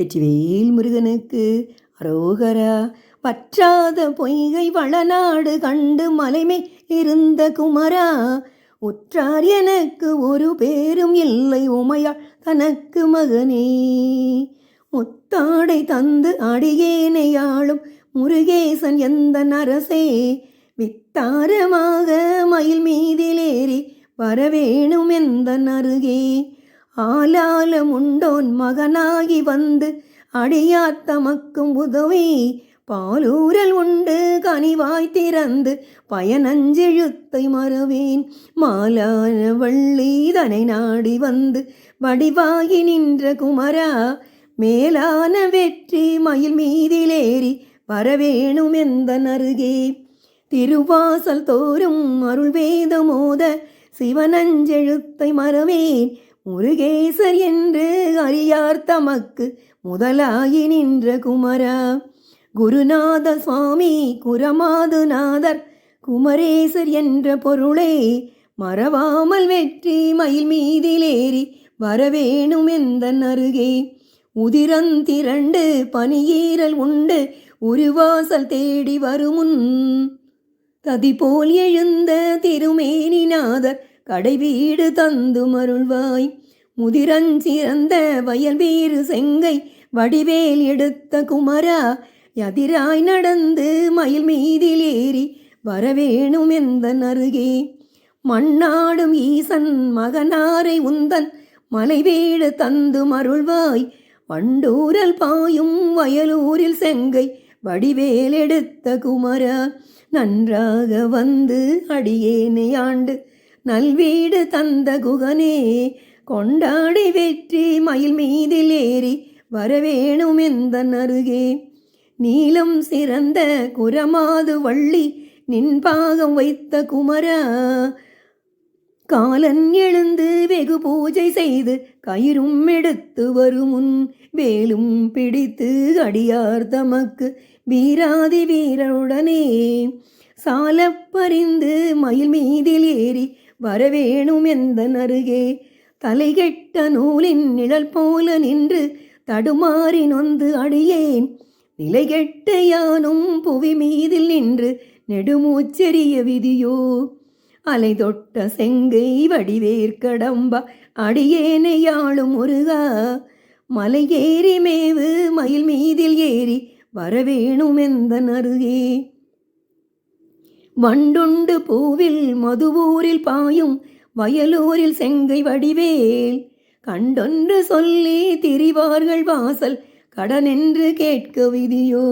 வெற்றிவேல் முருகனுக்கு அரோகரா. பற்றாத பொய்கை வளநாடு கண்டு மலைமே இருந்த குமரா. உற்றார் எனக்கு ஒரு பேரும் இல்லை உமையாள் தனக்கு மகனே. முத்தாடை தந்து அடியேனையாளும் முருகேசன் எந்த நரசே. வித்தாரமாக மயில் மீதிலேறி வரவேணும் எந்த அருகே ஆலாலம் உண்டோன் மகனாகி வந்து அடியார் தமக்கும் உதவி. பாலூரல் உண்டு கனிவாய் திறந்து பயனஞ்செழுத்தை மறவேன். மாலான வள்ளி தனை நாடி வந்து வடிவாகி நின்ற குமரா. மேலான வெற்றி மயில் மீதிலேறி வரவேணும் எந்த நருகே திருவாசல் தோறும் அருள் வேதமோத சிவனஞ்செழுத்தை மறவேன். முருகேசர் என்று அறியார் தமக்கு முதலாகி நின்ற குமரா. குருநாத சுவாமி குரமாதுநாதர் குமரேசர் என்ற பொருளே மறவாமல் வெற்றி மயில் மீதிலேறி வரவேணும் எந்த அருகே. உதிரந்திரண்டு பனியீரல் உண்டு உருவாசல் தேடி வருமுன். ததி போல் எழுந்த திருமேனிநாதர் கடைவீடு தந்து மருள்வாய் முதிரஞ்சிறந்த வயல்வீறு செங்கை வடிவேல் எடுத்த குமரா எதிராய் நடந்து மயில் மீதில் ஏறி வரவேணும் எந்த அருகே. மண்ணாடும் ஈசன் மகனாரை உந்தன் மலைவீடு தந்து மருள்வாய் வண்டூரல் பாயும் வயலூரில் செங்கை வடிவேல் எடுத்த குமரா நன்றாக வந்து அடியேனை ஆண்டு நல்வீடு தந்த குகனே. கொண்டாடி வெற்றி மயில் மீதில் ஏறி வரவேணும் எந்த அருகே. நீலம் சிறந்த குரமாது வள்ளி நின்பாகம் வைத்த குமரா. காலன் எழுந்து வெகு பூஜை செய்து கயிறும் எடுத்து வருமுன் வேலும் பிடித்து அடியார் தமக்கு வீராதி வீரருடனே. சாலப்பறிந்து மயில் மீதில் ஏறி வரவேணும் எந்த அருகே. தலைகெட்ட நூலின் நிழல் போல நின்று தடுமாறி நொந்து அடியேன். நிலைகெட்ட யானும் புவி மீதில் நின்று நெடுமூச்செறிய விதியோ? அலை தொட்ட செங்கை வடிவேற்கடம்ப அடியேனை யாழும் முருகா? மலை ஏறி மேவு மயில் மீதில் ஏறி வரவேணும் எந்த நருகே வண்டுண்டு பூவில் மதுவூரில் பாயும் வயலூரில் செங்கை வடிவேல். கண்டொன்று சொல்லி திரிவார்கள் வாசல் கடனென்று கேட்க விதியோ.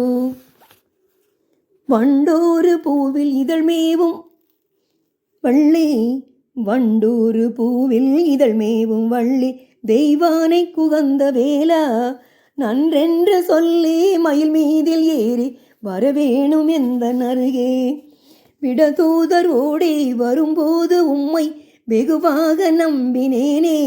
வண்டோரு பூவில் இதழ்மேவும் வள்ளி வண்டூரு பூவில் இதழ்மேவும் வள்ளி தெய்வானை குகந்த வேலா நன்றென்று சொல்லி மயில் மீதில் ஏறி வரவேணும் எந்த அருகே. விடதூதர் ஓடி வரும்போது உம்மை வெகுவாக நம்பினேனே.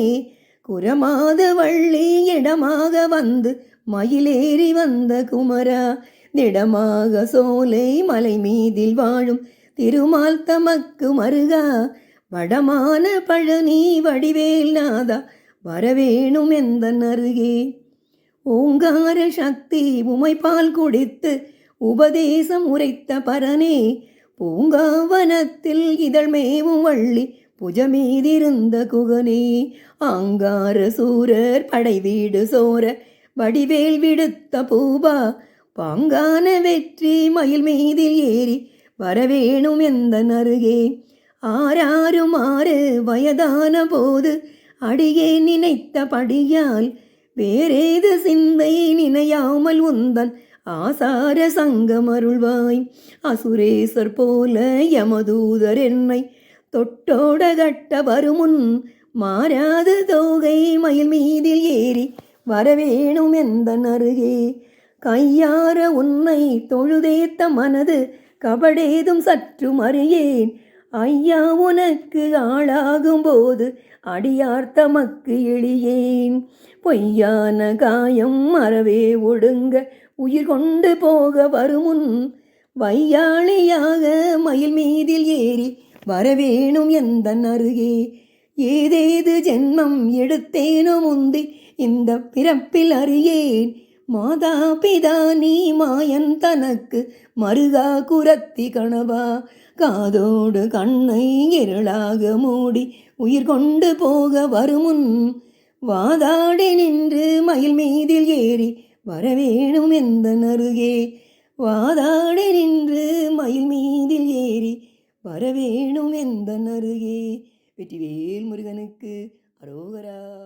குரமாத வள்ளி இடமாக வந்து மயிலேறி வந்த குமரா திடமாக சோலை மலை மீதில் வாழும் திருமால் தமக்கு மருகா. வடமான பழனி வடிவேல் நாதா வரவேணும் எந்த அருகே. ஓங்கார சக்தி உமைப்பால் குடித்து உபதேசம் உரைத்த பரனே பூங்காவனத்தில் இதழ்மேவும் வள்ளி புஜமீதிருந்த குகனே ஆங்கார சூரர் படை வீடு சோர வடிவேல் விடுத்த பூபா பாங்கான வெற்றி மயில் மீதில் ஏறி வரவேணும் எந்த நருகே ஆறாரும் ஆறு வயதான போது அடியே நினைத்த படியால் வேறேது சிந்தை நினையாமல் உந்தன் ஆசார சங்கமருள்வாய் அசுரேசர் போல யமதூதர் என்னை தொட்டோட கட்ட வருமுன் மாறாத தோகை மயில் மீதில் ஏறி வரவேணும் எந்த அருகே. கையார உன்னை தொழுதேத்த மனது கபடேதும் சற்று மறியேன். ஐயா உனக்கு ஆளாகும் போது அடியார் தமக்கு எளியேன். பொய்யான காயம் மறவே ஒடுங்க உயிர் கொண்டு போக வருமுன். வையாளியாக மயில் மீதில் ஏறி வரவேணும் எந்த அருகே. ஏதேது ஜென்மம் எடுத்தேனோ முந்தி இந்த பிறப்பில் அறியேன். மாதா பிதா நீ மாயன் தனக்கு மருகா குரத்தி கணவா காதோடு கண்ணை இருளாக மூடி உயிர் கொண்டு போக வருமுன். வாதாடி நின்று மயில் மீதில் ஏறி வரவேணும் எந்த நருகே வாதாடி நின்று மயில் மீதில் ஏறி வரவேணும் எந்த அருகே. வெற்றிவேல் முருகனுக்கு அரோகரா.